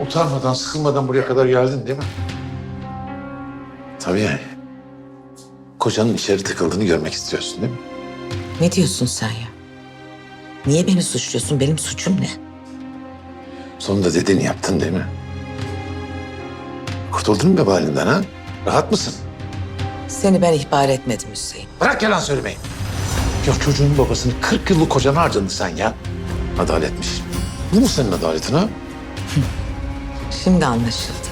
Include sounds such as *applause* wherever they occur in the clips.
Utanmadan, sıkılmadan buraya kadar geldin değil mi? Tabii yani. Kocanın içeri tıkıldığını görmek istiyorsun değil mi? Ne diyorsun sen ya? Niye beni suçluyorsun? Benim suçum ne? Sonunda dediğini yaptın değil mi? Kurtuldun mu vebalinden ha? Rahat mısın? Seni ben ihbar etmedim Hüseyin. Bırak yalan söylemeyi. Ya çocuğun babasını 40 yıllık kocana harcadın sen ya. Adaletmiş. Bu mu senin adaletin ha? Şimdi anlaşıldı.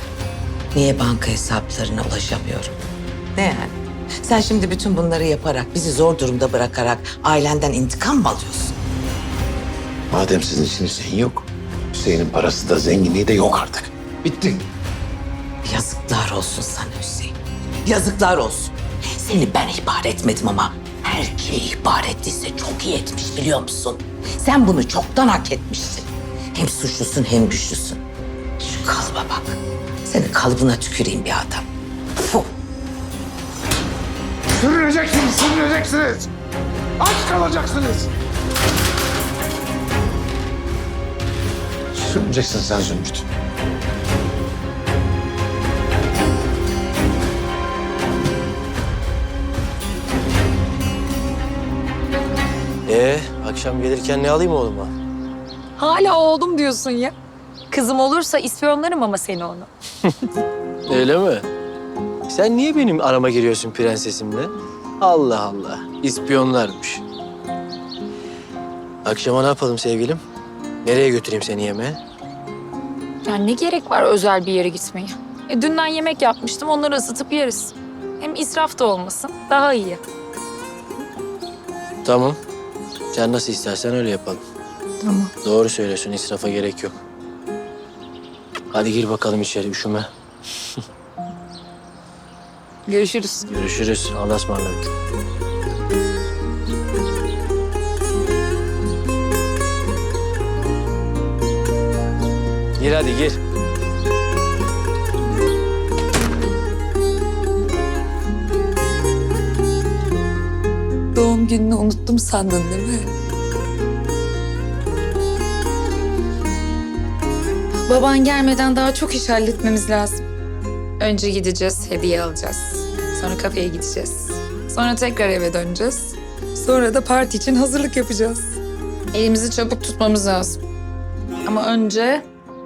Niye banka hesaplarına ulaşamıyorum? Ne yani? Sen şimdi bütün bunları yaparak, bizi zor durumda bırakarak ailenden intikam mı alıyorsun? Madem sizin için Hüseyin yok. Hüseyin'in parası da zenginliği de yok artık. Bitti. Yazıklar olsun sana Hüseyin. Yazıklar olsun. Seni ben ihbar etmedim ama her kim ihbar ettiyse çok iyi etmiş biliyor musun? Sen bunu çoktan hak etmişsin. Hem suçlusun hem güçlüsün. Şu kalıba bak. Senin kalıbına tüküreyim bir adam. Fuh. Sürüneceksiniz, sürüneceksiniz. Aç kalacaksınız. Sürüneceksin sen Zümrüt. Ee, akşam gelirken ne alayım oğluma? Hala oğlum diyorsun ya. Kızım olursa ispiyonlarım ama seni onu. *laughs* Öyle mi? Sen niye benim arama giriyorsun prensesimle? Allah Allah, ispiyonlarmış. Akşama ne yapalım sevgilim? Nereye götüreyim seni yemeğe? Yani ne gerek var özel bir yere gitmeye? E, dünden yemek yapmıştım onları ısıtıp yeriz. Hem israf da olmasın daha iyi. Tamam. Sen nasıl istersen öyle yapalım. Tamam. Doğru söylüyorsun, israfa gerek yok. Hadi gir bakalım içeri, üşüme. Görüşürüz. Görüşürüz, Allah'a ısmarladık. Gir hadi gir. Doğum gününü unuttum sandın değil mi? Baban gelmeden daha çok iş halletmemiz lazım. Önce gideceğiz, hediye alacağız. Sonra kafeye gideceğiz. Sonra tekrar eve döneceğiz. Sonra da parti için hazırlık yapacağız. Elimizi çabuk tutmamız lazım. Ama önce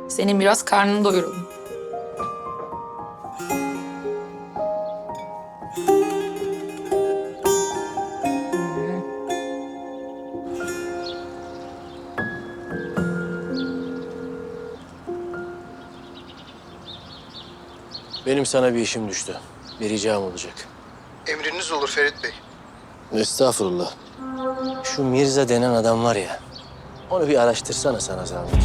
senin biraz karnını doyuralım. Benim sana bir işim düştü. Bir ricam olacak. Emriniz olur Ferit Bey. Estağfurullah. Şu Mirza denen adam var ya. Onu bir araştırsana sana zahmet.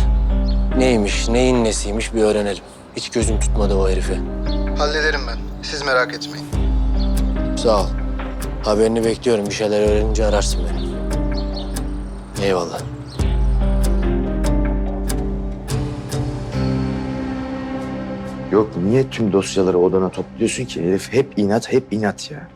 Neymiş, neyin nesiymiş bir öğrenelim. Hiç gözüm tutmadı o herifi. Hallederim ben. Siz merak etmeyin. Sağ ol. Haberini bekliyorum. Bir şeyler öğrenince ararsın beni. Eyvallah. Yok niye tüm dosyaları odana topluyorsun ki? Herif hep inat, hep inat ya.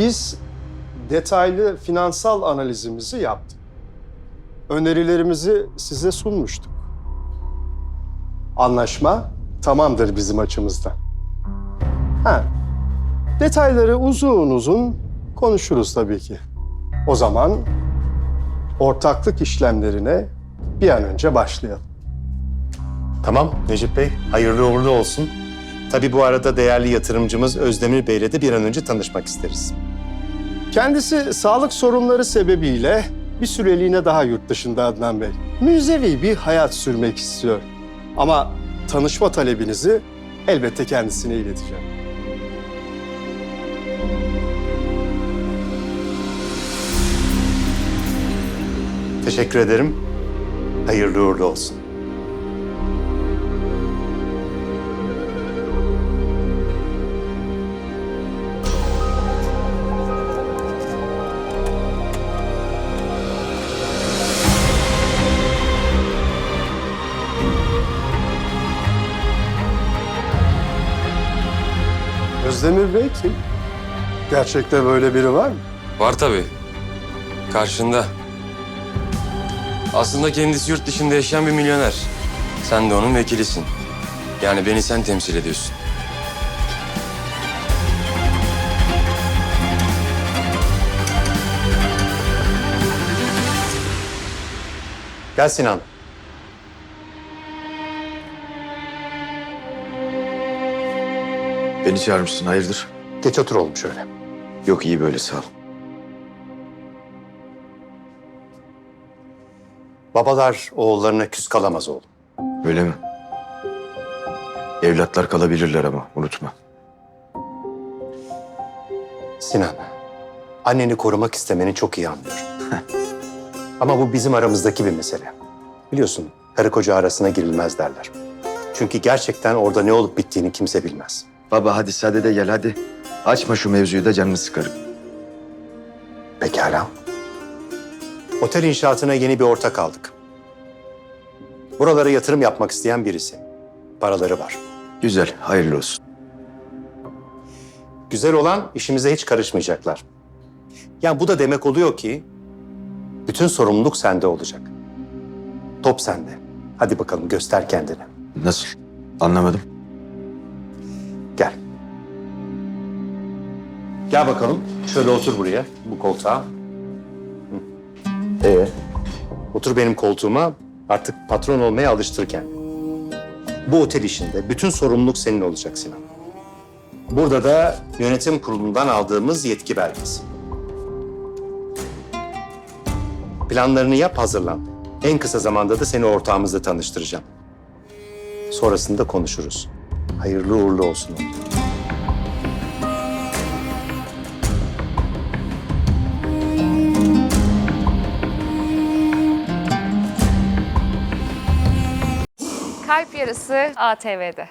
Biz detaylı finansal analizimizi yaptık. Önerilerimizi size sunmuştuk. Anlaşma tamamdır bizim açımızdan. Ha, detayları uzun uzun konuşuruz tabii ki. O zaman ortaklık işlemlerine bir an önce başlayalım. Tamam Necip Bey, hayırlı uğurlu olsun. Tabii bu arada değerli yatırımcımız Özdemir Bey'le de bir an önce tanışmak isteriz. Kendisi sağlık sorunları sebebiyle bir süreliğine daha yurt dışında Adnan Bey. Müzevi bir hayat sürmek istiyor. Ama tanışma talebinizi elbette kendisine ileteceğim. Teşekkür ederim. Hayırlı uğurlu olsun. Özdemir Bey kim? Gerçekte böyle biri var mı? Var tabii. Karşında. Aslında kendisi yurt dışında yaşayan bir milyoner. Sen de onun vekilisin. Yani beni sen temsil ediyorsun. Gel Sinan. Beni çağırmışsın hayırdır? Geç otur oğlum şöyle. Yok iyi böyle sağ ol. Babalar oğullarına küs kalamaz oğlum. Öyle mi? Evlatlar kalabilirler ama unutma. Sinan, anneni korumak istemeni çok iyi anlıyorum. Ama bu bizim aramızdaki bir mesele. Biliyorsun, karı koca arasına girilmez derler. Çünkü gerçekten orada ne olup bittiğini kimse bilmez. Baba hadi sade de gel hadi. Açma şu mevzuyu da canını sıkarım. Pekala. Otel inşaatına yeni bir ortak aldık. Buralara yatırım yapmak isteyen birisi. Paraları var. Güzel hayırlı olsun. Güzel olan işimize hiç karışmayacaklar. Yani bu da demek oluyor ki bütün sorumluluk sende olacak. Top sende. Hadi bakalım göster kendini. Nasıl? Anlamadım. Gel bakalım. Şöyle otur buraya, bu koltuğa. Ee? Otur benim koltuğuma. Artık patron olmaya alıştır kendini. Bu otel işinde bütün sorumluluk senin olacak Sinan. Burada da yönetim kurulundan aldığımız yetki belgesi. Planlarını yap, hazırlan. En kısa zamanda da seni ortağımızla tanıştıracağım. Sonrasında konuşuruz. Hayırlı uğurlu olsun. oğlum. Yarısı ATV'de.